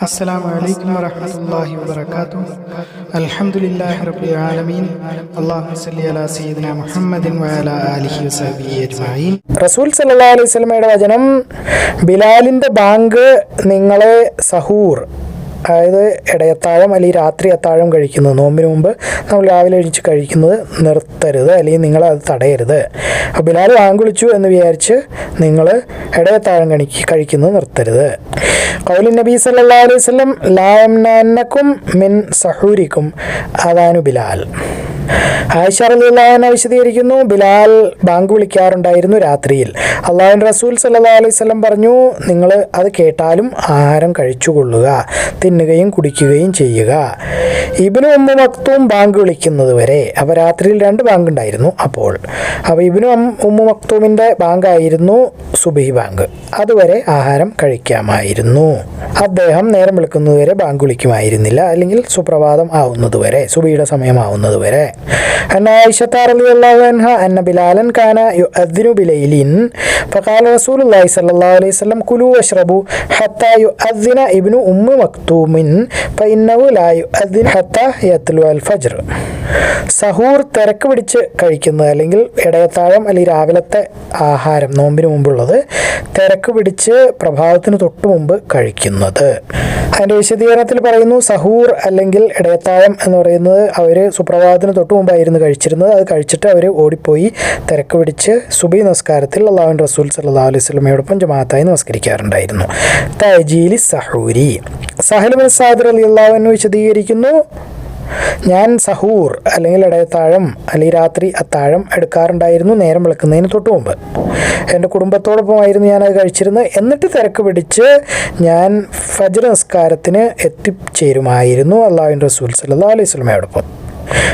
السلام عليكم ورحمة الله وبركاته الحمد لله رب العالمين اللهم صل على سيدنا محمد وعلى آله وصحبه أجمعين റസൂൽ സല്ലാ അലൈഹി സ്വലമയുടെ വചനം ബിലാലിൻ്റെ ബാങ്ക് നിങ്ങളെ സഹൂർ അതായത് ഇടയത്താഴം അല്ലെങ്കിൽ രാത്രി അത്താഴം കഴിക്കുന്നത് നോമ്പിന് മുമ്പ് നമ്മൾ രാവിലെ എഴുതിച്ച് കഴിക്കുന്നത് നിർത്തരുത് അല്ലെങ്കിൽ നിങ്ങൾ അത് തടയരുത്. അപ്പോൾ ബിലാൽ വാങ്കുളിച്ചു എന്ന് വിചാരിച്ച് നിങ്ങൾ ഇടയത്താഴം കണിക്ക് കഴിക്കുന്നത് നിർത്തരുത്. കൗലി നബി സല്ലാ അലൈഹി വല്ലം ലായംനക്കും മിൻ സഹൂരിക്കും. അതാനു ബിലാൽ. ആയിഷ റളിയല്ലാഹുവിനെ വിശദീകരിക്കുന്നു. ബിലാൽ ബാങ്ക് വിളിക്കാറുണ്ടായിരുന്നു രാത്രിയിൽ. അള്ളാഹുൻ റസൂൽ സല്ലാ അലൈഹി വസല്ലം പറഞ്ഞു നിങ്ങൾ അത് കേട്ടാലും ആഹാരം കഴിച്ചുകൊള്ളുക തിന്നുകയും കുടിക്കുകയും ചെയ്യുക. ഇബിനു ഉമ്മ മക്തൂം ബാങ്ക് വിളിക്കുന്നത് വരെ അപ്പോൾ രാത്രിയിൽ രണ്ട് ബാങ്ക് ഉണ്ടായിരുന്നു അപ്പോൾ. അപ്പോൾ ഇബിനു ഉമ്മ മക്തൂമിന്റെ ബാങ്കായിരുന്നു സുബി ബാങ്ക്. അതുവരെ ആഹാരം കഴിക്കാമായിരുന്നു. അദ്ദേഹം നേരം വിളിക്കുന്നതുവരെ ബാങ്ക് വിളിക്കുമായിരുന്നില്ല. അല്ലെങ്കിൽ സുപ്രഭാതം ആവുന്നതുവരെ സുബിയുടെ സമയമാവുന്നതുവരെ أن عائشة رضي الله عنها أن بلالا كان يؤذن بليل فقال رسول الله صلى الله عليه وسلم كلوا واشربوا حتى يؤذن ابن أم مكتوم فإنه لا يؤذن حتى يطلع الفجر സഹൂർ തിരക്ക് പിടിച്ച് കഴിക്കുന്നത് അല്ലെങ്കിൽ ഇടയത്താഴം അല്ലെങ്കിൽ രാവിലത്തെ ആഹാരം നോമ്പിന് മുമ്പുള്ളത് തിരക്ക് പിടിച്ച് പ്രഭാതത്തിന് തൊട്ട് മുമ്പ് കഴിക്കുന്നത് അതിൻ്റെ വിശദീകരണത്തിൽ പറയുന്നു സഹൂർ അല്ലെങ്കിൽ ഇടയത്താഴം എന്ന് പറയുന്നത് അവർ സുപ്രഭാതത്തിന് തൊട്ട് മുമ്പായിരുന്നു കഴിച്ചിരുന്നത്. അത് കഴിച്ചിട്ട് അവർ ഓടിപ്പോയി തിരക്ക് പിടിച്ച് സുബി നമസ്കാരത്തിൽ അള്ളാഹുൻ റസൂൽ സല്ലാ അലൈഹി സ്വലമയോടൊപ്പം ജമാഅത്തായി നമസ്കരിക്കാറുണ്ടായിരുന്നു. തജീലി സഹൂരി. സഹലുബിൻ സാദർ അലി അള്ളാഹുവിന് വിശദീകരിക്കുന്നു. ഞാൻ സഹൂർ അല്ലെങ്കിൽ ഇടയത്താഴം അല്ലെങ്കിൽ രാത്രി അത്താഴം എടുക്കാറുണ്ടായിരുന്നു നേരം വിളക്കുന്നതിന് തൊട്ട് മുമ്പ്. എന്റെ കുടുംബത്തോടൊപ്പമായിരുന്നു ഞാനത് കഴിച്ചിരുന്നത്. എന്നിട്ട് തിരക്ക് പിടിച്ച് ഞാൻ ഫജ്ർ നിസ്കാരത്തിന് എത്തിച്ചേരുമായിരുന്നു അള്ളാഹുവിൻ റസൂൽ സല്ലാ അലൈഹി സ്വലമയോടൊപ്പം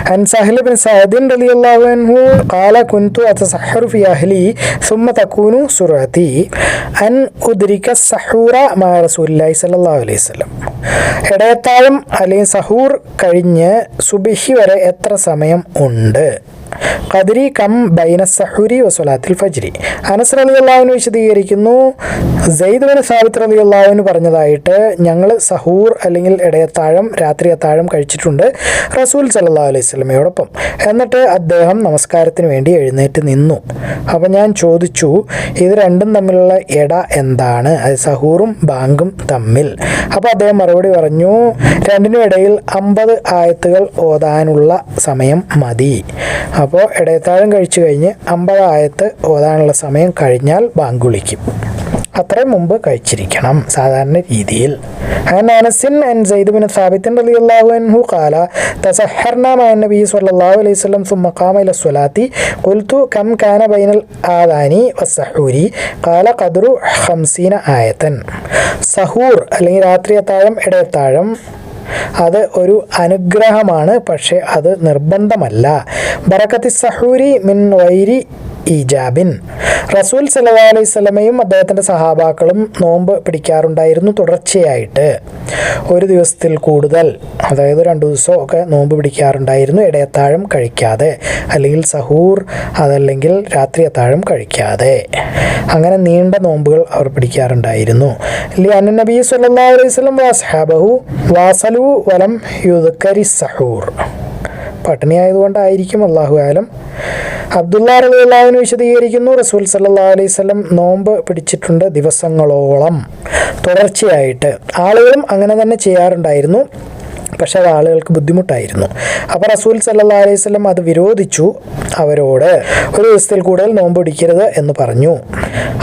عن سهل بن سعد رضي الله عنه قال كنت أتسحر في أهلي ثم تكون سرعتي أن أدرك السحور مع رسول الله صلى الله عليه وسلم ഇടയത്താഴം അല്ലെങ്കിൽ സഹൂർ കഴിഞ്ഞ് സുബിഹി വരെ എത്ര സമയം ഉണ്ട് ഖദരി കം ബൈന സഹുരി വസുലാത്തിൽ ഫജ്രി. അനസ് അലി അള്ളാഹുവിന് വിശദീകരിക്കുന്നു സെയ്ദ് ബിൻ സാബിത്ത് അലി അള്ളാഹുവിന് പറഞ്ഞതായിട്ട് ഞങ്ങൾ സഹൂർ അല്ലെങ്കിൽ ഇടയത്താഴം രാത്രി അത്താഴം കഴിച്ചിട്ടുണ്ട് റസൂൽ സല്ലാ അലൈഹി സ്വലമയോടൊപ്പം എന്നിട്ട് അദ്ദേഹം നമസ്കാരത്തിന് വേണ്ടി എഴുന്നേറ്റ് നിന്നു. അപ്പം ഞാൻ ചോദിച്ചു ഇത് രണ്ടും തമ്മിലുള്ള ഇട എന്താണ്? അത് സഹൂറും ബാങ്കും തമ്മിൽ. അപ്പോൾ അദ്ദേഹം മറുപടി പറഞ്ഞു രണ്ടിനും ഇടയിൽ അമ്പത് ആയത്തുകൾ ഓതാനുള്ള സമയം മതി. അപ്പോൾ ഇടയത്താഴം കഴിച്ചു കഴിഞ്ഞ് അമ്പത് ആയത്ത് ഓതാനുള്ള സമയം കഴിഞ്ഞാൽ ബാങ്ക് വിളിക്കും അത്രയും മുമ്പ് കഴിച്ചിരിക്കണം സാധാരണ രീതിയിൽ عن انس عن زيد بن ثابت رضي الله عنه قال تسحرنا مع النبي صلى الله عليه وسلم ثم قام الى الصلاه قلت كم كان بين الاذان والسحور قال قدر خمسين آية സഹൂർ അല്ലെങ്കിൽ രാത്രി അത്താഴം ഇടയത്താഴം അത് ഒരു അനുഗ്രഹമാണ് പക്ഷേ അത് നിർബന്ധമല്ല. ബറക്കത്തി സഹൂരി മിൻ വൈരി ഈജാബിൻ റസൂൽ സല്ലാ അലൈഹി സ്വലമയും അദ്ദേഹത്തിന്റെ സഹാബാക്കളും നോമ്പ് പിടിക്കാറുണ്ടായിരുന്നു തുടർച്ചയായിട്ട്. ഒരു ദിവസത്തിൽ കൂടുതൽ അതായത് രണ്ടു ദിവസമോ ഒക്കെ നോമ്പ് പിടിക്കാറുണ്ടായിരുന്നു ഇടയത്താഴം കഴിക്കാതെ. അല്ലെങ്കിൽ സഹൂർ അതല്ലെങ്കിൽ രാത്രി അത്താഴം കഴിക്കാതെ. അങ്ങനെ നീണ്ട നോമ്പുകൾ അവർ പിടിക്കാറുണ്ടായിരുന്നു. ലി അന്ന നബി സല്ലാ അലൈഹി സ്വലം വാസലു വലം യുദക്കരി സഹൂർ. പട്ടിണി ആയതുകൊണ്ടായിരിക്കും അള്ളാഹു ആലം. അബ്ദുല്ല അലി അള്ളാഹുവിന് വിശദീകരിക്കുന്നു റസൂൽ സല്ലാ അലൈഹി നോമ്പ് പിടിച്ചിട്ടുണ്ട് ദിവസങ്ങളോളം. തുടർച്ചയായിട്ട് ആളുകളും അങ്ങനെ തന്നെ ചെയ്യാറുണ്ടായിരുന്നു. പക്ഷേ അത് ആളുകൾക്ക് ബുദ്ധിമുട്ടായിരുന്നു. അപ്പോൾ റസൂൽ സല്ലാ അലൈഹി സ്വലം അത് വിരോധിച്ചു. അവരോട് ഒരു ദിവസത്തിൽ കൂടുതൽ നോമ്പ് പിടിക്കരുത് എന്ന് പറഞ്ഞു.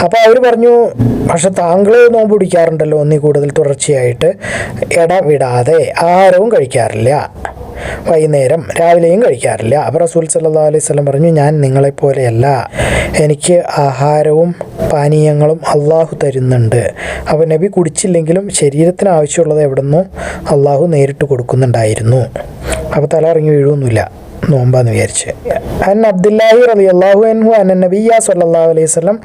അപ്പോൾ അവർ പറഞ്ഞു പക്ഷെ താങ്കൾ നോമ്പ് പിടിക്കാറുണ്ടല്ലോ ഒന്നി കൂടുതൽ തുടർച്ചയായിട്ട് ഇടവിടാതെ ആഹാരവും കഴിക്കാറില്ല. വൈകുന്നേരം രാവിലെയും കഴിക്കാറില്ല. അപ്പോൾ റസൂൽ സല്ലാ അലൈഹി സ്വലം പറഞ്ഞു ഞാൻ നിങ്ങളെപ്പോലെയല്ല. എനിക്ക് ആഹാരവും പാനീയങ്ങളും അള്ളാഹു തരുന്നുണ്ട് അപ്പോൾ നബി കുടിച്ചില്ലെങ്കിലും ശരീരത്തിന് ആവശ്യമുള്ളത് എവിടുന്നോ അള്ളാഹു നേരിട്ട് കൊടുക്കുന്നുണ്ടായിരുന്നു അപ്പോൾ തല ഇറങ്ങി വീഴുമൊന്നുമില്ല നോമ്പാന്ന് വിചാരിച്ച് അൻ അബ്ദുല്ലാഹി റലി അള്ളാഹു അൻഹു അൻ നബിയ സല്ലല്ലാഹു അലൈഹി വസല്ലം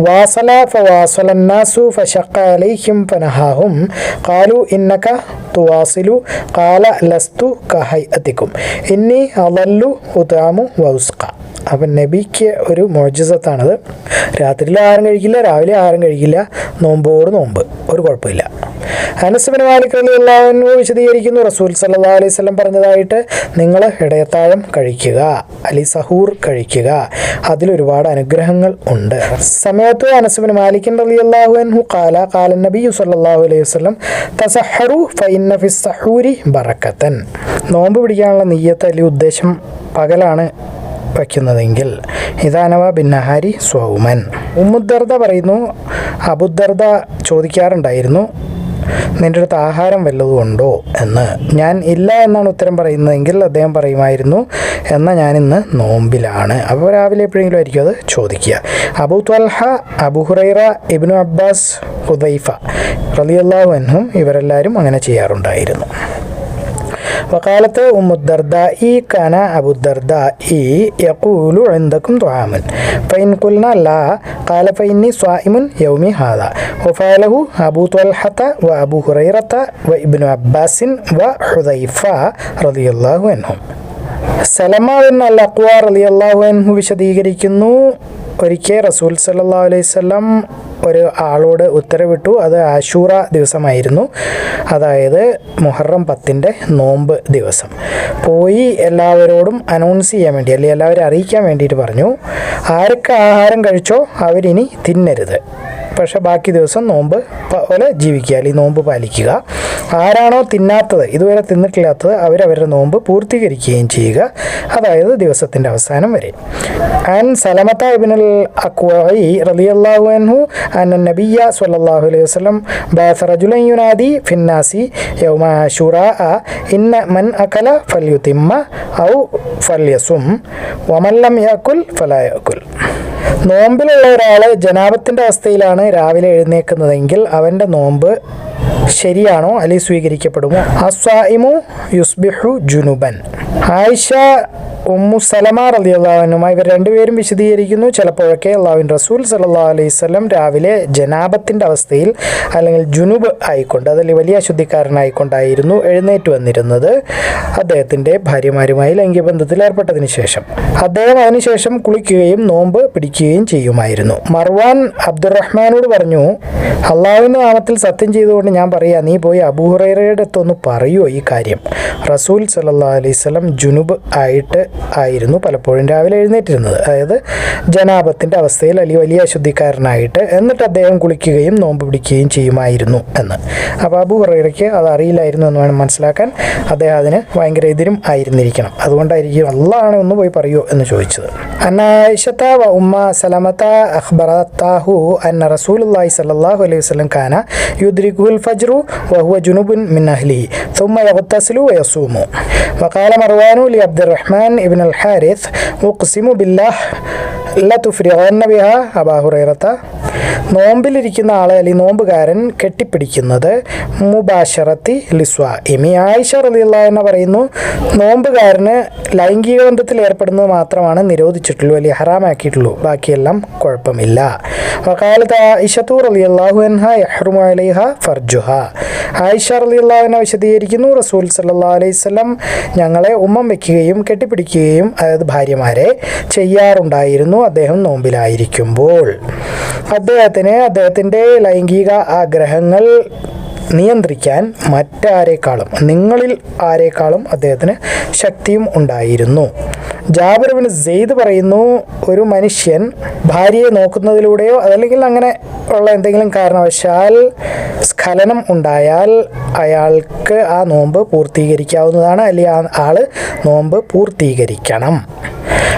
വാസല ഫവാസല الناس فشق عليهم فنهاهم قالوا إنك تواصل قال لست كهيئتكم إني أضل أطعم وأسقى അപ്പം നബിക്ക് ഒരു മോജിസത്താണത് രാത്രിയിൽ ആഹാരം കഴിക്കില്ല രാവിലെ ആഹാരം കഴിക്കില്ല. നോമ്പോട് നോമ്പ്. ഒരു കുഴപ്പമില്ല. അനസ്ബിൻ മാലിക് അള്ളാഹു വിശദീകരിക്കുന്നു. റസൂൽ സല്ലാ അലൈഹി സ്വലം പറഞ്ഞതായിട്ട് നിങ്ങൾ ഇടയത്താഴം കഴിക്കുക അലി സഹൂർ കഴിക്കുക. അതിലൊരുപാട് അനുഗ്രഹങ്ങൾ ഉണ്ട്. സമയത്ത് അനസ്ബിൻ മാലിക്കിൻ അലി അള്ളാഹു അൻഹു കാല കാലൻ നബി സല്ലല്ലാഹു അലൈഹി വസല്ലം തസഹറു ഫൈന്ന ഫി സഹൂരി ബറക്കത്തൻ. നോമ്പ് പിടിക്കാനുള്ള നെയ്യത്ത് അല്ലെങ്കിൽ ഉദ്ദേശം പകലാണ്. വയ്ക്കുന്നതെങ്കിൽ ഇതാനവ ബിന്നഹാരി സ്വൗമൻ. ഉമ്മുദ്ദർദ പറയുന്നു അബുദ്ദർദ ചോദിക്കാറുണ്ടായിരുന്നു നിന്റെ അടുത്ത് ആഹാരം വല്ലതുമുണ്ടോ എന്ന്. ഞാൻ ഇല്ല എന്നാണ് ഉത്തരം പറയുന്നതെങ്കിൽ അദ്ദേഹം പറയുമായിരുന്നു എന്നാൽ ഞാനിന്ന് നോമ്പിലാണ്. അപ്പോൾ രാവിലെ എപ്പോഴെങ്കിലും ആയിരിക്കും അത് ചോദിക്കുക. Abu Talha Abu Hurairah Ibn Abbas Hudaifa റലിയല്ലാഹു എന്നും ഇവരെല്ലാവരും അങ്ങനെ ചെയ്യാറുണ്ടായിരുന്നു. വക്കാലത്ത് ഉമ്മുദ്ദർദ ഇ കന അബുദ്ദർദ ഇ യക്കൂലു എന്തക്കും ത്വാമൻ ഫൈൻ കുൽന ലാ കാല ഫൈനി സ്വാഇമുൻ യൗമി ഹാദ വഫാലഹു അബു ത്വൽഹത്ത വ അബു ഹുറൈറത്ത വ ഇബ്നു അബ്ബാസിൻ വ ഹുദൈഫ റളിയല്ലാഹു അൻഹും സലമ എന്ന അൽ അക്വാർ റളിയല്ലാഹു അൻഹു വിശദീകരിക്കുന്നു. ഒരിക്കൽ റസൂൽ സല്ലല്ലാഹു അലൈഹി വസല്ലം ഒരു ആളോട് ഉത്തരവിട്ടു. അത് ആശൂറ ദിവസമായിരുന്നു. അതായത് മുഹറം പത്തിന്റെ നോമ്പ് ദിവസം. പോയി എല്ലാവരോടും അനൗൺസ് ചെയ്യാൻ വേണ്ടി അല്ലെങ്കിൽ എല്ലാവരും അറിയിക്കാൻ വേണ്ടിയിട്ട് പറഞ്ഞു. ആരൊക്കെ ആഹാരം കഴിച്ചോ അവരിനി തിന്നരുത്. പക്ഷെ ബാക്കി ദിവസം നോമ്പ് പോലെ ജീവിക്കുക അല്ലെങ്കിൽ നോമ്പ് പാലിക്കുക. ആരാണോ തിന്നാത്തത് ഇതുവരെ തിന്നിട്ടില്ലാത്തത് അവരവരുടെ നോമ്പ് പൂർത്തീകരിക്കുകയും ചെയ്യുക. അതായത് ദിവസത്തിന്റെ അവസാനം വരെ. ആൻ സലമത്ത ഇബിനുൽ അക്വായി റളിയല്ലാഹു അൻഹു അൻ നബിയ സ്വല്ലല്ലാഹു അലൈഹി വസല്ലം ബാസ റജുലൻ യുനാദി ഫിന്നാസി യൗമ ആശുറാ ഇന്ന മൻ അകല ഫല്യുതിമ്മ ഔ ഫല്യസും വമല്ലം യാക്കുൽ ഫലായക്കുൽ നോമ്പിലുള്ള ഒരാൾ ജനാപത്തിന്റെ അവസ്ഥയിലാണ് രാവിലെ എഴുന്നേൽക്കുന്നതെങ്കിൽ അവന്റെ നോമ്പ് ശരിയാണോ അല്ലെങ്കിൽ സ്വീകരിക്കപ്പെടുമോ? അസ്വായിമു യുസ്ബിഹു ജുനുബൻ. ആയിഷ ഉമ്മു സലമ അലി അള്ളാഹുനുമായി ഇവർ രണ്ടുപേരും വിശദീകരിക്കുന്നു. ചിലപ്പോഴൊക്കെ അള്ളാഹുവിൻ റസൂൽ സല്ലാ അലൈഹി സ്വലം രാവിലെ ജനാപത്തിന്റെ അവസ്ഥയിൽ അല്ലെങ്കിൽ ജുനുബ് ആയിക്കൊണ്ട് അതിൽ വലിയ അശുദ്ധിക്കാരനായിക്കൊണ്ടായിരുന്നു എഴുന്നേറ്റ് വന്നിരുന്നത്. അദ്ദേഹത്തിന്റെ ഭാര്യമാരുമായി ലൈംഗികബന്ധത്തിൽ ഏർപ്പെട്ടതിന് ശേഷം. അദ്ദേഹം അതിനുശേഷം കുളിക്കുകയും നോമ്പ് പിടിക്കുകയും ചെയ്യുമായിരുന്നു. മർവാൻ അബ്ദുറഹ്മാനോട് പറഞ്ഞു അള്ളാഹുവിന്റെ നാമത്തിൽ സത്യം ചെയ്തുകൊണ്ട് ഞാൻ പറയാ നീ പോയി അബൂഹുറയുടെ അടുത്തൊന്ന് പറയുമോ ഈ കാര്യം? റസൂൽ സല്ലാ അലൈഹി സ്വലം ജുനുബ് ആയിട്ട് ആയിരുന്നു പലപ്പോഴും രാവിലെ എഴുന്നേറ്റിരുന്നത് അതായത് ജനാപത്തിൻ്റെ അവസ്ഥയിൽ അല്ലെങ്കിൽ വലിയ അശുദ്ധിക്കാരനായിട്ട് എന്നിട്ട് അദ്ദേഹം കുളിക്കുകയും നോമ്പ് പിടിക്കുകയും ചെയ്യുമായിരുന്നു എന്ന് അപ്പോൾ അബു ഹുറൈറയ്ക്ക് അത് അറിയില്ലായിരുന്നു എന്ന് വേണം മനസ്സിലാക്കാൻ അദ്ദേഹം അതിന് ഭയങ്കര എതിരും ആയിരുന്നിരിക്കണം അതുകൊണ്ടായിരിക്കും അള്ളാണ് ഒന്ന് പോയി പറയൂ എന്ന് ചോദിച്ചത് അന്നായിഷത്ത വ ഉമ്മ സലമത്ത അഖ്ബറത്താഹു അന്ന റസൂലുള്ളാഹി സ്വല്ലല്ലാഹു അലൈഹി വസല്ലം കാന യുദ്രികുൽ ഫജ്റു വഹുവ ജുനുബുൻ മിൻ അഹ്ലിഹി ثم يغتسل ويصوم وقال مروان لعبد الرحمن ابن الحارث أقسم بالله لا تفرغن بها أبا هريرة. നോമ്പിലിരിക്കുന്ന ആളെ അല്ലെങ്കിൽ നോമ്പുകാരൻ കെട്ടിപ്പിടിക്കുന്നത് മുബാഷറത്തി ലിസ്വ. ഇമി ആയിഷ റലിയുള്ള എന്ന് പറയുന്നു നോമ്പുകാരന് ലൈംഗിക ബന്ധത്തിൽ ഏർപ്പെടുന്നത് മാത്രമാണ് നിരോധിച്ചിട്ടുള്ളൂ അല്ലെങ്കിൽ ഹറാമാക്കിയിട്ടുള്ളൂ ബാക്കിയെല്ലാം കുഴപ്പമില്ല. വക്കാലത്ത് ആയിഷത്തു റലിയല്ലാഹു അൻഹ യഹ്റുമു അലൈഹ ഫർജുഹ. ആയിഷ റലിയല്ലാഹുവിനെ വിശദീകരിക്കുന്നു റസൂൽ സല്ലാ അലൈഹി സ്വലം ഞങ്ങളെ ഉമ്മം വയ്ക്കുകയും കെട്ടിപ്പിടിക്കുകയും അതായത് ഭാര്യമാരെ ചെയ്യാറുണ്ടായിരുന്നു അദ്ദേഹം നോമ്പിലായിരിക്കുമ്പോൾ. അദ്ദേഹത്തിന് അദ്ദേഹത്തിന്റെ ലൈംഗിക ആഗ്രഹങ്ങൾ നിയന്ത്രിക്കാൻ മറ്റാരേക്കാളും നിങ്ങളിൽ ആരേക്കാളും അദ്ദേഹത്തിന് ശക്തിയും ഉണ്ടായിരുന്നു. ജാബിർബിൻ സെയ്ദ് പറയുന്നു ഒരു മനുഷ്യൻ ഭാര്യയെ നോക്കുന്നതിലൂടെയോ അതല്ലെങ്കിൽ അങ്ങനെ ഉള്ള എന്തെങ്കിലും കാരണവശാൽ സ്ഖലനം ഉണ്ടായാൽ അയാൾക്ക് ആ നോമ്പ് പൂർത്തീകരിക്കാവുന്നതാണ് അല്ലെങ്കിൽ ആ ആൾ നോമ്പ് പൂർത്തീകരിക്കണം.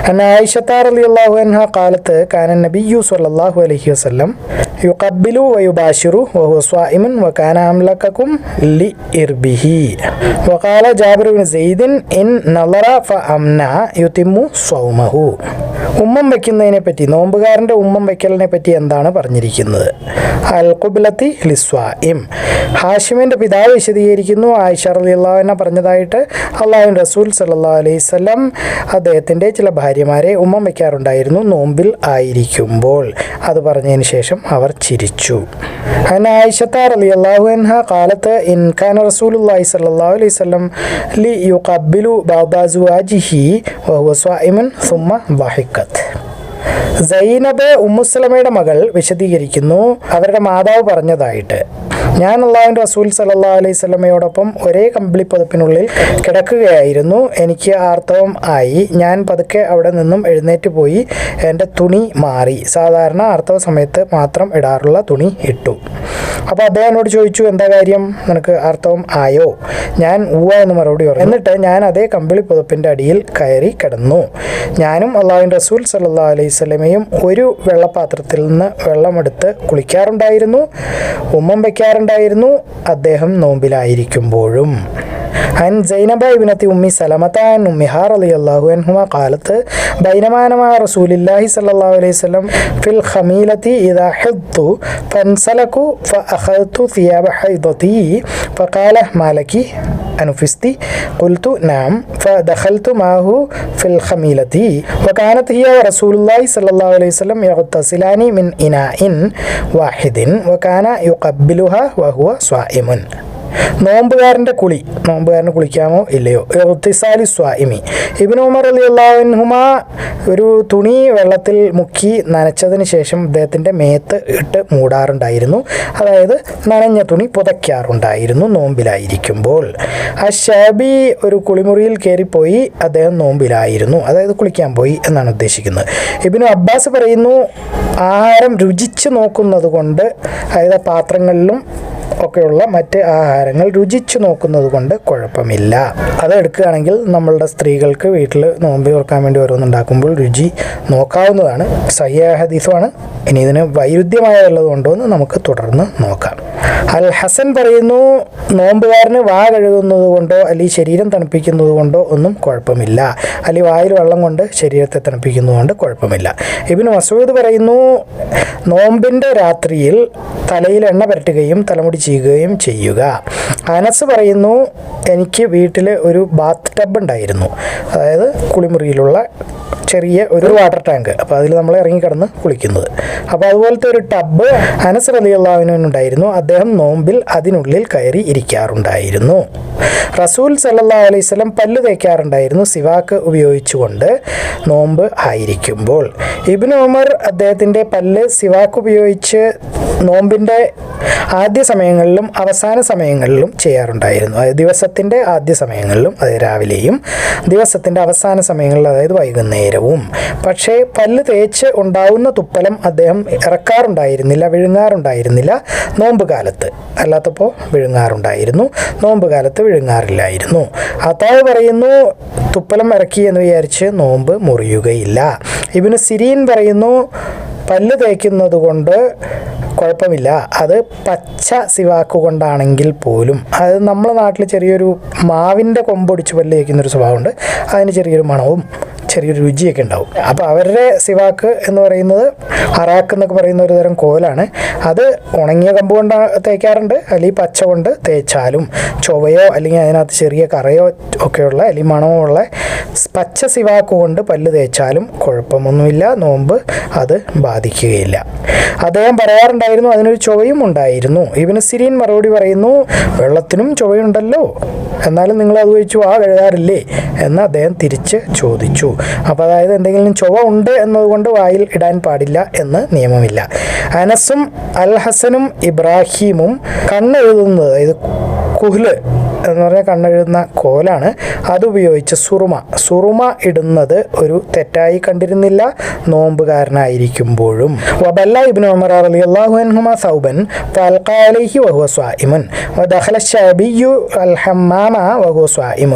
എന്നാൽ ആയിഷത്താർ അലി അള്ളാഹു അൻഹ കാലത്ത് കാനൻ നബിയു അല്ലാഹു അലഹി വസ്ലം യുക്കബിലു വയുബാഷിറു വഹുസ്വാഇമുൻ വകാന അംലക്കക്കും ലി ഇർബിഹി. വകാല ജാബിർ ബിൻ സെയ്ദിൻ ഇൻ നളറ ഫ അംന യുതിമ്മു സൗമഹു ഉമ്മം വയ്ക്കുന്നതിനെ പറ്റി നോമ്പുകാരന്റെ ഉമ്മം വയ്ക്കലിനെ പറ്റി എന്താണ് പറഞ്ഞിരിക്കുന്നത്? അൽ കുബിലത്തി ലിസ്വാഇം ഹാഷിമിന്റെ പിതാവ് വിശദീകരിക്കുന്നു. ആയിഷ റലിയുള്ള പറഞ്ഞതായിട്ട് അള്ളാഹു റസൂൽ സല്ലാ അലൈഹി സ്വലം അദ്ദേഹത്തിന്റെ ചില ഭാര്യമാരെ ഉമ്മം വയ്ക്കാറുണ്ടായിരുന്നു നോമ്പിൽ ആയിരിക്കുമ്പോൾ. അത് പറഞ്ഞതിന് ശേഷം അവർ ചിരിച്ചു. അൻ അലൈഹി വസല്ലം സൈനബ് ഉമ്മുസ്ലമയുടെ മകൾ വിശദീകരിക്കുന്നു. അവരുടെ മാതാവ് പറഞ്ഞതായിട്ട്. ഞാൻ അള്ളാഹുവിന്റെ റസൂൽ സല്ലാ അലൈഹി സ്വലമയോടൊപ്പം ഒരേ കമ്പിളിപ്പതപ്പിനുള്ളിൽ കിടക്കുകയായിരുന്നു. എനിക്ക് ആർത്തവം ആയി. ഞാൻ പതുക്കെ അവിടെ നിന്നും എഴുന്നേറ്റ് പോയി. എന്റെ തുണി മാറി. സാധാരണ ആർത്തവ സമയത്ത് മാത്രം ഇടാറുള്ള തുണി ഇട്ടു. അപ്പോൾ അദ്ദേഹം എന്നോട് ചോദിച്ചു എന്താ കാര്യം? നിനക്ക് ആർത്തവം ആയോ? ഞാൻ ഊവ എന്ന് മറുപടി പറഞ്ഞു. എന്നിട്ട് ഞാൻ അതേ കമ്പിളി പുതപ്പിന്റെ അടിയിൽ കയറി കിടന്നു. ഞാനും അള്ളാഹുവിൻ റസൂൽ സല്ലാ അലൈഹി സ്വലമയും ഒരു വെള്ളപാത്രത്തിൽ നിന്ന് വെള്ളമെടുത്ത് കുളിക്കാറുണ്ടായിരുന്നു. ഉമ്മം ഉണ്ടായിരുന്നു. അദ്ദേഹം നോമ്പിലായിരിക്കുമ്പോഴും. അൻ സൈനബ ഇബിനത്തി ഉമ്മി സലമത്താൻ ഉമ്മിഹാർ അലി അള്ളാഹു അൻഹുമ കാലത്ത് ബൈനമാനമായ റസൂലില്ലാഹി സല്ലാഹു അലൈഹി സ്വലം ഫിൽ ഹമീലത്തി ഇതാ ഹെത്തു ഫൻസലക്കു ഫ അഹത്തു ഫിയാബ ഹൈദത്തി ഫ حيضتي فقال ما لك أنفست قلت نعم. فدخلت معه في الخميلة. وكانت هي ورسول الله صلى الله عليه وسلم يغتسلان من إناء واحد وكان يقبلها وهو صائم. നോമ്പുകാരന്റെ കുളി. നോമ്പുകാരനെ കുളിക്കാമോ ഇല്ലയോ? ഒത്തിസാലി സ്വാഇമി ഇബിൻ ഉമർ അലി അള്ളാഹുഹുമ ഒരു തുണി വെള്ളത്തിൽ മുക്കി നനച്ചതിന് ശേഷം അദ്ദേഹത്തിന്റെ മേത്ത് ഇട്ട് മൂടാറുണ്ടായിരുന്നു. അതായത് നനഞ്ഞ തുണി പുതയ്ക്കാറുണ്ടായിരുന്നു നോമ്പിലായിരിക്കുമ്പോൾ. ആ ഷാബി ഒരു കുളിമുറിയിൽ കയറിപ്പോയി അദ്ദേഹം നോമ്പിലായിരുന്നു. അതായത് കുളിക്കാൻ പോയി എന്നാണ് ഉദ്ദേശിക്കുന്നത്. ഇബിനു അബ്ബാസ് പറയുന്നു ആഹാരം രുചിച്ച് നോക്കുന്നത് കൊണ്ട് അതായത് പാത്രങ്ങളിലും ഒക്കെയുള്ള മറ്റ് ആഹാരങ്ങൾ രുചിച്ചു നോക്കുന്നത് കൊണ്ട് കുഴപ്പമില്ല. അത് എടുക്കുകയാണെങ്കിൽ നമ്മളുടെ സ്ത്രീകൾക്ക് വീട്ടിൽ നോമ്പ് തുറക്കാൻ വേണ്ടി ഓരോന്നുണ്ടാക്കുമ്പോൾ രുചി നോക്കാവുന്നതാണ്. സയ്യ ഹദീസുമാണ്. ഇനി ഇതിന് വൈരുദ്ധ്യമായ വല്ലതും ഉണ്ടോ എന്ന് നമുക്ക് തുടർന്ന് നോക്കാം. അൽ ഹസൻ പറയുന്നു നോമ്പുകാരന് വാ കഴുകുന്നത് കൊണ്ടോ അല്ലെങ്കിൽ ശരീരം തണുപ്പിക്കുന്നത് കൊണ്ടോ ഒന്നും കുഴപ്പമില്ല. അല്ലെങ്കിൽ വായിൽ വെള്ളം കൊണ്ട് ശരീരത്തെ തണുപ്പിക്കുന്നത് കൊണ്ട് കുഴപ്പമില്ല. ഇബിന് മസൂദ് പറയുന്നു നോമ്പിന്റെ രാത്രിയിൽ തലയിൽ എണ്ണ പുരട്ടുകയും തലമുടി ചെയ്യുകയും ചെയ്യുക. അനസ് പറയുന്നു എനിക്ക് വീട്ടിൽ ഒരു ബാത്ത് ടബ് ഉണ്ടായിരുന്നു. അതായത് കുളിമുറിയിലുള്ള ചെറിയ ഒരു വാട്ടർ ടാങ്ക് അപ്പോൾ അതിൽ നമ്മൾ ഇറങ്ങി കിടന്ന് കുളിക്കുന്നത്. അപ്പോൾ അതുപോലത്തെ ഒരു ടബ്ബ് അനസ് അലി ഉണ്ടായിരുന്നു. അദ്ദേഹം നോമ്പിൽ അതിനുള്ളിൽ കയറി ഇരിക്കാറുണ്ടായിരുന്നു. റസൂൽ സല്ലാ അലൈഹി സ്വലം പല്ല് തേക്കാറുണ്ടായിരുന്നു. സിവാക്ക് ഉപയോഗിച്ചുകൊണ്ട് നോമ്പ് ആയിരിക്കുമ്പോൾ. ഇബിൻ ഉമർ അദ്ദേഹത്തിന്റെ പല്ല് സിവാക്ക് ഉപയോഗിച്ച് നോമ്പിന്റെ ആദ്യ സമയങ്ങളിലും അവസാന സമയങ്ങളിലും ചെയ്യാറുണ്ടായിരുന്നു. അതായത് ദിവസത്തിന്റെ ആദ്യ സമയങ്ങളിലും അതായത് രാവിലെയും ദിവസത്തിന്റെ അവസാന സമയങ്ങളിൽ അതായത് വൈകുന്നേരവും. പക്ഷേ പല്ല് തേച്ച് ഉണ്ടാവുന്ന തുപ്പലം അദ്ദേഹം ഇറക്കാറുണ്ടായിരുന്നില്ല വിഴുങ്ങാറുണ്ടായിരുന്നില്ല. നോമ്പ് കാലത്ത്. അല്ലാത്തപ്പോൾ വിഴുങ്ങാറുണ്ടായിരുന്നു. നോമ്പ് കാലത്ത് വിഴുങ്ങാറില്ലായിരുന്നു. അതായത് പറയുന്നു തുപ്പലം ഇറക്കി എന്ന് വിചാരിച്ച് നോമ്പ് മുറിയുകയില്ല. ഇവന് സിരീൻ പറയുന്നു പല്ല് തേക്കുന്നത് കൊണ്ട് കുഴപ്പമില്ല. അത് പച്ച സിവാക്ക് കൊണ്ടാണെങ്കിൽ പോലും. അത് നമ്മുടെ നാട്ടിൽ ചെറിയൊരു മാവിന്റെ കൊമ്പൊടിച്ച് പല്ല് തേക്കുന്നൊരു സ്വഭാവമുണ്ട്. അതിന് ചെറിയൊരു മണവും ചെറിയൊരു രുചിയൊക്കെ ഉണ്ടാവും. അപ്പോൾ അവരുടെ സിവാക്ക് എന്ന് പറയുന്നത് അറാക്ക് എന്നൊക്കെ പറയുന്ന ഒരു തരം കോലാണ്. അത് ഉണങ്ങിയ കമ്പ് കൊണ്ട് തേക്കാറുണ്ട്. അല്ലെങ്കിൽ പച്ച കൊണ്ട് തേച്ചാലും ചൊവയോ അല്ലെങ്കിൽ അതിനകത്ത് ചെറിയ കറയോ ഒക്കെയുള്ള അല്ലെങ്കിൽ മണമോ ഉള്ള പച്ച സിവാക്ക് കൊണ്ട് പല്ല് തേച്ചാലും കുഴപ്പമൊന്നുമില്ല. നോമ്പ് അത് ബാധിക്കുകയില്ല. അദ്ദേഹം പറയാറുണ്ടായിരുന്നു അതിനൊരു ചൊവയും ഉണ്ടായിരുന്നു. ഇവന് സിരീൻ മറുപടി പറയുന്നു വെള്ളത്തിനും ചൊവയുണ്ടല്ലോ. എന്നാലും നിങ്ങൾ അത് വെച്ചു ആ കഴുകാറില്ലേ? എന്ന് അദ്ദേഹം തിരിച്ച് ചോദിച്ചു. അപ്പോൾ അതായത് എന്തെങ്കിലും ചൊവ ഉണ്ട് എന്നതുകൊണ്ട് വായിൽ ഇടാൻ പാടില്ല എന്ന് നിയമമില്ല. അനസും അൽ ഹസനും ഇബ്രാഹിമും കണ്ണെഴുതുന്നത് ഇത് കുഹ്ല് എന്ന് പറഞ്ഞാൽ കണ്ണെഴുതുന്ന കോലാണ് അതുപയോഗിച്ച് സുറുമ സുറുമ ഇടുന്നത് ഒരു തെറ്റായി കണ്ടിരുന്നില്ല നോമ്പുകാരനായിരിക്കുമ്പോഴും വബല്ല ഇബ്നു ഉമർ റളിയല്ലാഹു അൻഹുമ സൗബൻ ഫൽഖാ അലൈഹി വഹുവ സ്വായിമുൻ ودخل الشعبي الحمام وهو صائم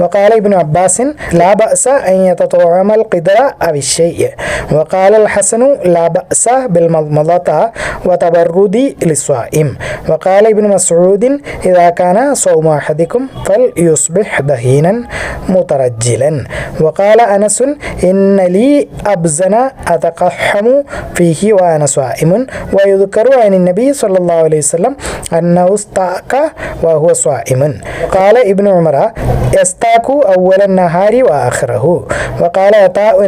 وقال ابن عباس لا بأس أن يتطعم القدر أو الشيء وقال الحسن لا بأس بالمضمضة وتبرد للصائم وقال ابن مسعود إذا كان صوم أحدكم فليصبح دهينا مترجلا. وقال أنس إن لي أبزن أتقحم فيه وأنا صائم. ويذكر عن النبي صلى الله عليه وسلم أنه استاك وهو صائم. قال ابن عمر يستاك أول النهار وآخره. وقال عطاء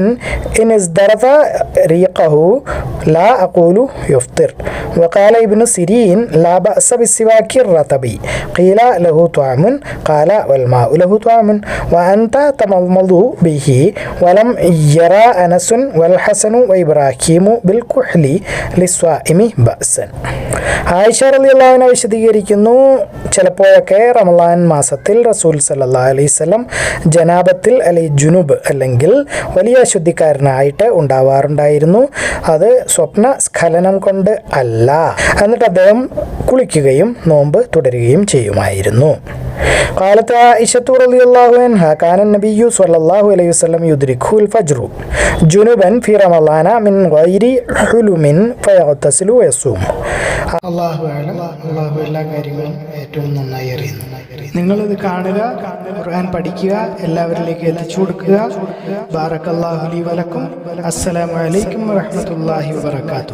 إن ازدرت ريقه لا أقول يفطر. وقال ابن سيرين لا بأس بالسواك الرطب قيل له طعم قال والماء له طعم وأنت تمضمض به ولم يرى أنس والحسن وإبراهيم بالكحل للصائم بأسا ആയിഷ റളിയല്ലാഹുവിനെ വിശദീകരിക്കുന്നു ചിലപ്പോഴൊക്കെ റമളാൻ മാസത്തിൽ റസൂൽ സല്ലല്ലാഹു അലൈഹി വസല്ലം ജനാബത്തിൽ അല്ലെ ജുനുബ് അല്ലെങ്കിൽ വലിയ അശുദ്ധിക്കാരനായിട്ട് ഉണ്ടാവാറുണ്ടായിരുന്നു അത് സ്വപ്ന സ്ഖലനം കൊണ്ട് അല്ല എന്നിട്ട് അദ്ദേഹം കുളിക്കുകയും നോമ്പ് തുടരുകയും ചെയ്യുമായിരുന്നു قالت عائشة رضي الله عنها كان النبي صلى الله عليه وسلم يدركه الفجر جنبا في رمضان من غير حلم فيغتسل ويصوم അള്ളാഹു ആലം അള്ളാഹു എല്ലാ കാര്യങ്ങളും ഏറ്റവും നന്നായി അറിയുന്നു നിങ്ങളിത് കാണുക ഖുർആൻ പഠിക്കുക എല്ലാവരിലേക്ക് എത്തിച്ചു കൊടുക്കുക ബാറക്കല്ലാഹുലി വലക്കും അസ്സലാമു അലൈക്കും വറഹ്മത്തുള്ളാഹി വബറകാതുഹു